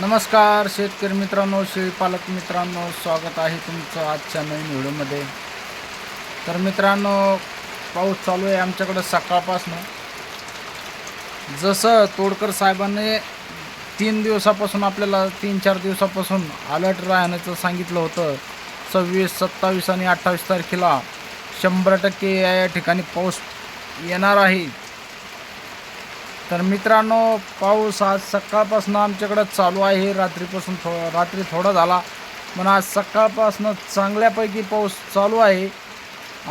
नमस्कार शेतकरी मित्रांनो शेळीपालक मित्रांनो स्वागत आहे तुमचं आजच्या नवीन व्हिडिओमध्ये. तर मित्रांनो पाऊस चालू आहे आमच्याकडं सकाळपासनं. जसं तोडकर साहेबांनी तीन दिवसापासून आपल्याला तीन चार दिवसापासून अलर्ट राहण्याचं सांगितलं होतं. सव्वीस सत्तावीस आणि अठ्ठावीस तारखेला शंभर टक्के या या ठिकाणी पाऊस येणार आहे. तर मित्रांनो पाऊस आज सकाळपासून आमच्याकडं चालू आहे. रात्रीपासून थो रात्री थोडा झाला पण आज सकाळपासून चांगल्यापैकी पाऊस चालू आहे.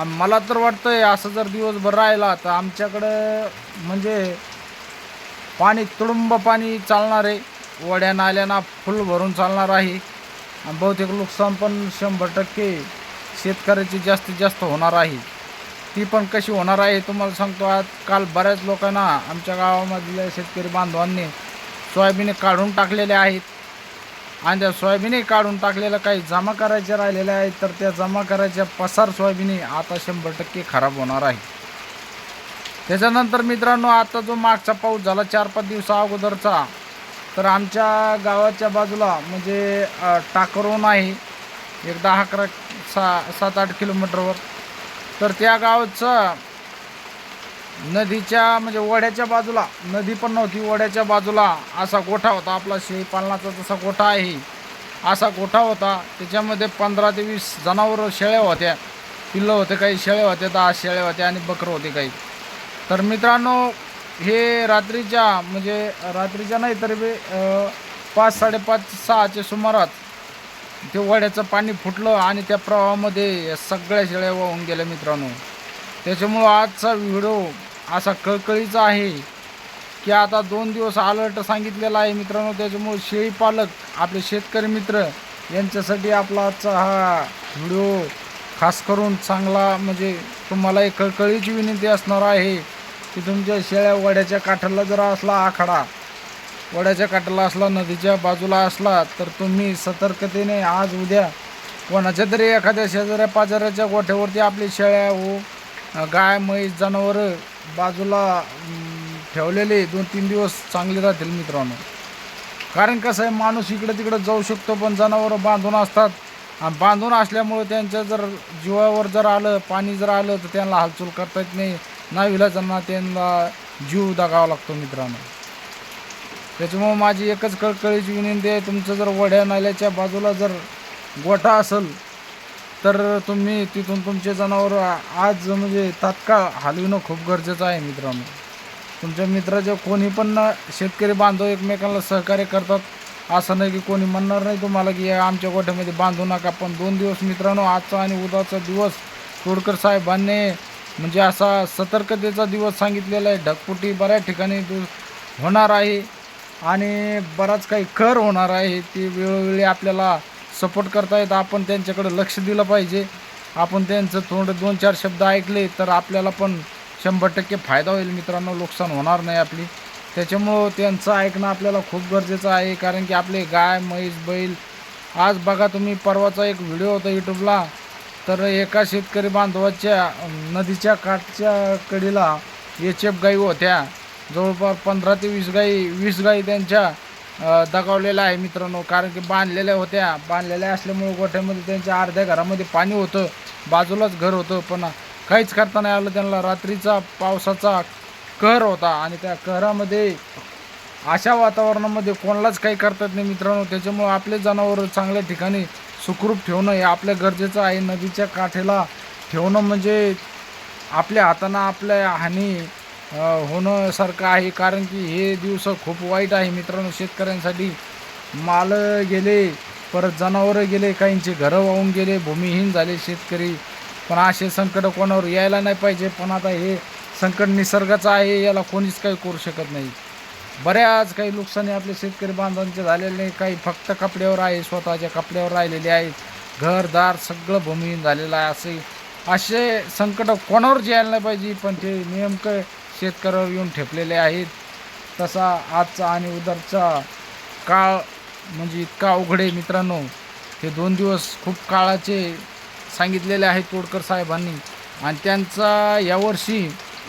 मला तर वाटतं आहे असं जर दिवसभर राहिला तर आमच्याकडं म्हणजे पाणी तुडुंब पाणी चालणार आहे. वड्या नाल्यांना फुल भरून चालणार आहे. आणि बहुतेक नुकसान पण शंभर टक्के शेतकऱ्याची जास्तीत जास्त होणार आहे. ती पण कशी होणार आहे तुम्हाला सांगतो. आज काल बऱ्याच लोकांना आमच्या गावामधल्या शेतकरी बांधवांनी सोयाबीन काढून टाकलेले आहेत. आणि त्या सोयाबीनही काढून टाकलेलं काही जमा करायचे राहिलेले आहेत तर त्या जमा करायच्या पसार सोयाबीन आता शंभर टक्के खराब होणार आहे. त्याच्यानंतर मित्रांनो आता जो मागचा पाऊस झाला चार पाच दिवसा अगोदरचा तर आमच्या गावाच्या बाजूला म्हणजे टाकरून आहे. एक दहा अकरा सा सात आठ किलोमीटरवर. तर त्या गावचा नदीच्या म्हणजे ओढ्याच्या बाजूला नदी पण नव्हती ओढ्याच्या बाजूला असा गोठा होता. आपला शेळीपालनाचा जसा गोठा आहे. असा गोठा होता. त्याच्यामध्ये पंधरा ते वीस जनावरं शेळ्या होत्या. पिल्लं होते काही शेळ्या होत्या दहा शेळ्या होत्या आणि बकरं होते काही. तर मित्रांनो हे रात्रीच्या म्हणजे रात्रीच्या नाही तरी पाच साडेपाच सहाच्या सुमारात ते वड्याचं पाणी फुटलं आणि त्या प्रवाहामध्ये सगळ्या शेळ्या वाहून गेल्या मित्रांनो. त्याच्यामुळं आजचा व्हिडिओ असा कळकळीचा आहे की आता दोन दिवस अलर्ट सांगितलेला आहे मित्रांनो. त्याच्यामुळे शेळी पालक आपले शेतकरी मित्र यांच्यासाठी आपला आजचा हा व्हिडिओ खास करून चांगला म्हणजे तुम्हाला एक कळकळीची विनंती असणार आहे की तुमच्या शेळ्या वड्याच्या काठाला जर असला आखाडा वड्याच्या काठाला असला नदीच्या बाजूला असला तर तुम्ही सतर्कतेने आज उद्या कोणाच्या तरी एखाद्या शेजाऱ्या पाजाऱ्याच्या गोठ्यावरती आपली शेळ्या व गाय म्हैस जनावरं बाजूला ठेवलेले दोन तीन दिवस चांगले राहतील मित्रांनो. कारण कसं आहे माणूस इकडं तिकडं जाऊ शकतो पण जनावरं बांधून असतात. आणि बांधून असल्यामुळे त्यांच्या जर जीवावर जर आलं पाणी जर आलं तर त्यांना हालचाल करता येत नाही. नाविलाजांना त्यांना जीव दागावा लागतो मित्रांनो. त्याच्यामुळं माझी एकच कळकळीची विनंती आहे तुमचं जर वड्या नाल्याच्या बाजूला जर गोठा असेल तर तुम्ही तिथून तुमचे जनावर आज म्हणजे तात्काळ हलविणं खूप गरजेचं आहे मित्रांनो. तुमच्या मित्राचे कोणी पण शेतकरी बांधव एकमेकांना सहकार्य करतात असं नाही की कोणी म्हणणार नाही तुम्हाला की या आमच्या गोठ्यामध्ये बांधू नका. पण दोन दिवस मित्रांनो आजचा आणि उद्याचा दिवस तोडकर साहेबांनी म्हणजे असा सतर्कतेचा दिवस सांगितलेला आहे. ढकपुटी बऱ्याच ठिकाणी होणार आहे. आणि बराच काही कर होणार आहे. ते वेळोवेळी आपल्याला सपोर्ट करतायत. आपण त्यांच्याकडे लक्ष दिलं पाहिजे. आपण त्यांचं थोडं दोन चार शब्द ऐकले तर आपल्याला पण शंभर टक्के फायदा होईल. मित्रांनो नुकसान होणार नाही आपली. त्याच्यामुळं त्यांचं ऐकणं आपल्याला खूप गरजेचं आहे. कारण की आपले गाय म्हैस बैल आज बघा तुम्ही परवाचा एक व्हिडिओ होता यूट्यूबला तर एका शेतकरी बांधवाच्या नदीच्या काठच्या कडीला एच एफ गाई होत्या. जवळपास पंधरा ते वीस गाई वीस गाई त्यांच्या दगावलेल्या आहे मित्रांनो. कारण की बांधलेल्या होत्या. बांधलेल्या असल्यामुळे गोठ्यामध्ये त्यांच्या अर्ध्या घरामध्ये पाणी होतं. बाजूलाच घर होतं. पण काहीच करता नाही आलं त्यांना. रात्रीचा पावसाचा कहर होता. आणि त्या कहरामध्ये अशा वातावरणामध्ये कोणालाच काही करतात नाही मित्रांनो. त्याच्यामुळं आपले जनावर चांगल्या ठिकाणी सुखरूप ठेवणं हे आपल्या गरजेचं आहे. नदीच्या काठेला ठेवणं म्हणजे आपल्या हातानं आपल्या हानी होणंसारखं आहे कारण की हे दिवस खूप वाईट आहे मित्रांनो. शेतकऱ्यांसाठी माल गेले परत जनावरं गेले काहींचे घरं वाहून गेले भूमिहीन झाले शेतकरी. पण असे संकट कोणावर यायला नाही पाहिजे. पण आता हे संकट निसर्गाचं आहे याला कोणीच काही करू शकत नाही. बऱ्याच काही नुकसानी आपले शेतकरी बांधवांचे झालेले नाही. काही फक्त कपड्यावर आहे स्वतःच्या कपड्यावर राहिलेले आहेत घरदार सगळं भूमिहीन झालेलं आहे. असे असे संकट कोणावर यायला नाही पाहिजे. पण ते नेमकं शेतकऱ्यावर येऊन ठेपलेले आहेत. तसा आजचा आणि उदरचा काळ म्हणजे इतका अवघड आहे मित्रांनो. हे दोन दिवस खूप काळाचे सांगितलेले आहेत तोडकर साहेबांनी. आणि त्यांचा यावर्षी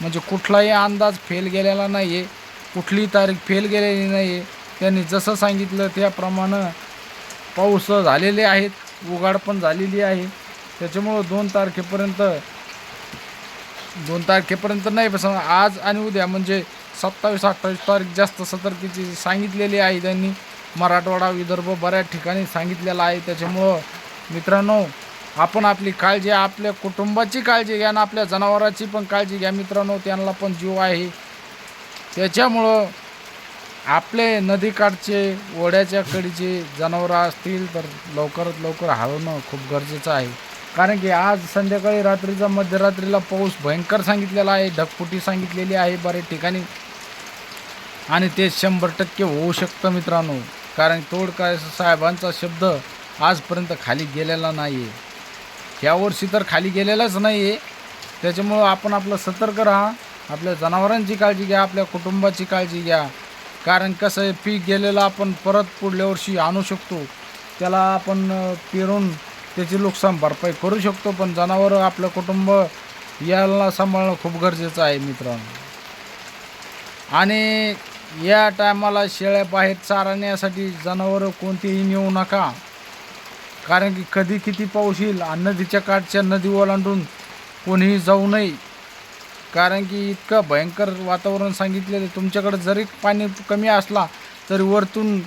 म्हणजे कुठलाही अंदाज फेल गेलेला नाही आहे कुठलीही तारीख फेल गेलेली नाही आहे त्यांनी जसं सांगितलं त्याप्रमाणे पाऊस झालेले आहेत. उघाड पण झालेली आहे. त्याच्यामुळं दोन तारखेपर्यंत दोन तारखेपर्यंत नाही पण आज आणि उद्या म्हणजे सत्तावीस अठ्ठावीस तारीख जास्त सतर्कीची सांगितलेली आहे त्यांनी. मराठवाडा विदर्भ बऱ्याच ठिकाणी सांगितलेला आहे. त्याच्यामुळं मित्रांनो आपण आपली काळजी आपल्या कुटुंबाची काळजी घ्या आणि आपल्या जनावराची पण काळजी घ्या मित्रांनो. त्यांना पण जीव आहे. त्याच्यामुळं आपले नदीकाठचे ओढ्याच्या कडीचे जनावरं असतील तर लवकरात लवकर हलवणं खूप गरजेचं आहे. कारण की आज संध्याकाळी रात्रीचा मध्यरात्रीला पाऊस भयंकर सांगितलेला आहे ढगफुटी सांगितलेली आहे बऱ्याच ठिकाणी. आणि ते शंभर टक्के होऊ शकतं मित्रांनो. कारण तोडकाय साहेबांचा शब्द आजपर्यंत खाली गेलेला नाही आहे ह्या वर्षी तर खाली गेलेलाच नाही आहे त्याच्यामुळं आपण आपलं सतर्क राहा. आपल्या जनावरांची काळजी घ्या आपल्या कुटुंबाची काळजी घ्या. कारण कसं आहे पीक गेलेलं आपण परत पुढल्या वर्षी आणू शकतो. त्याला आपण पेरून त्याची नुकसान भरपाई करू शकतो पण जनावरं आपलं कुटुंब याला सांभाळणं खूप गरजेचं आहे मित्रांनो. आणि या टायमाला शेळ्या बाहेर चारण्यासाठी जनावरं कोणतीही नेऊ नका. कारण की कधी किती पाऊस येईल आणि नदीच्या काठच्या नदी ओलांडून कोणीही जाऊ नये. कारण की इतकं भयंकर वातावरण सांगितलेलं तुमच्याकडं तुमच्याकडे जरी पाणी कमी असला तरी वरतून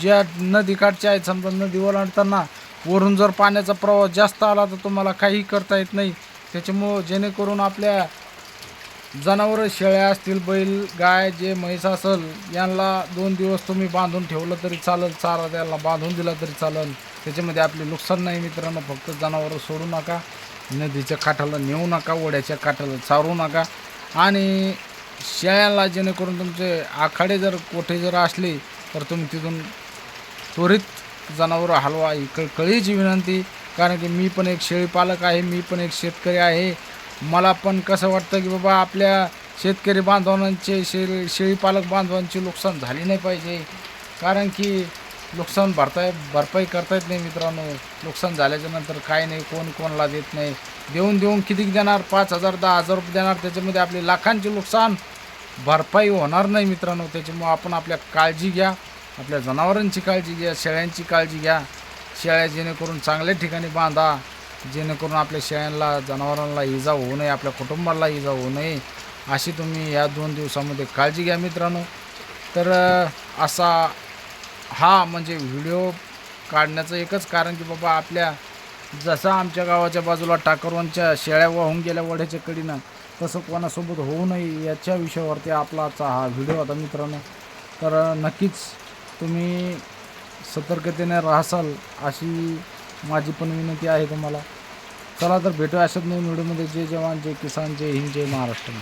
ज्या नदीकाठच्या आहेत समजा नदी ओलांडताना वरून जर पाण्याचा प्रवाह जास्त आला तर तुम्हाला काही करता येत नाही. त्याच्यामुळं जेणेकरून आपल्या जनावरं शेळ्या असतील बैल गाय जे म्हैस असेल यांना दोन दिवस तुम्ही बांधून ठेवलं तरी चालेल चारा द्यायला बांधून दिला तरी चालेल. त्याच्यामध्ये आपले नुकसान नाही मित्रांनो फक्त जनावरं सोडू नका नदीच्या काठाला नेऊ नका ओढ्याच्या काठाला चारू नका. आणि शेळ्यांना जेणेकरून तुमचे आखाडे जर कोठे जर असले तर तुम्ही तिथून त्वरित जनावरं हलवा ही कळ कळीची विनंती कारण की मी पण एक शेळीपालक आहे मी पण एक शेतकरी आहे. मला पण कसं वाटतं की बाबा आपल्या शेतकरी बांधवांचे शेळी शेळीपालक बांधवांचे नुकसान झाली नाही पाहिजे. कारण की नुकसान भरताय भरपाई करता येत नाही मित्रांनो. नुकसान झाल्याच्यानंतर काय नाही कोण कोणाला देत नाही. देऊन देऊन किती देणार? पाच हजार दहा हजार रुपये देणार? त्याच्यामध्ये आपले लाखांचे नुकसान भरपाई होणार नाही मित्रांनो. त्याच्यामुळं आपण आपल्या काळजी घ्या. आपल्या जनावरांची काळजी घ्या शेळ्यांची काळजी घ्या. शेळ्या जेणेकरून चांगल्या ठिकाणी बांधा जेणेकरून आपल्या शेळ्यांना जनावरांना इजा होऊ नये आपल्या कुटुंबाला इजा होऊ नये अशी तुम्ही या दोन दिवसामध्ये काळजी घ्या मित्रांनो. तर असा हा म्हणजे व्हिडिओ काढण्याचं एकच कारण की बाबा आपल्या जसं आमच्या गावाच्या बाजूला टाकरवांच्या शेळ्या वाहून गेल्या वड्याच्या कडीनं तसं कोणासोबत होऊ नये याच्या विषयावरती आपला हा व्हिडिओ होता मित्रांनो. तर नक्कीच तुम्ही सतर्कतेने राहसाल अशी माझी पण विनंती आहे तुम्हाला. चला तर भेटूया अशाच नवीन व्हिडिओमध्ये. जय जवान जय किसान जय हिंद जय महाराष्ट्र.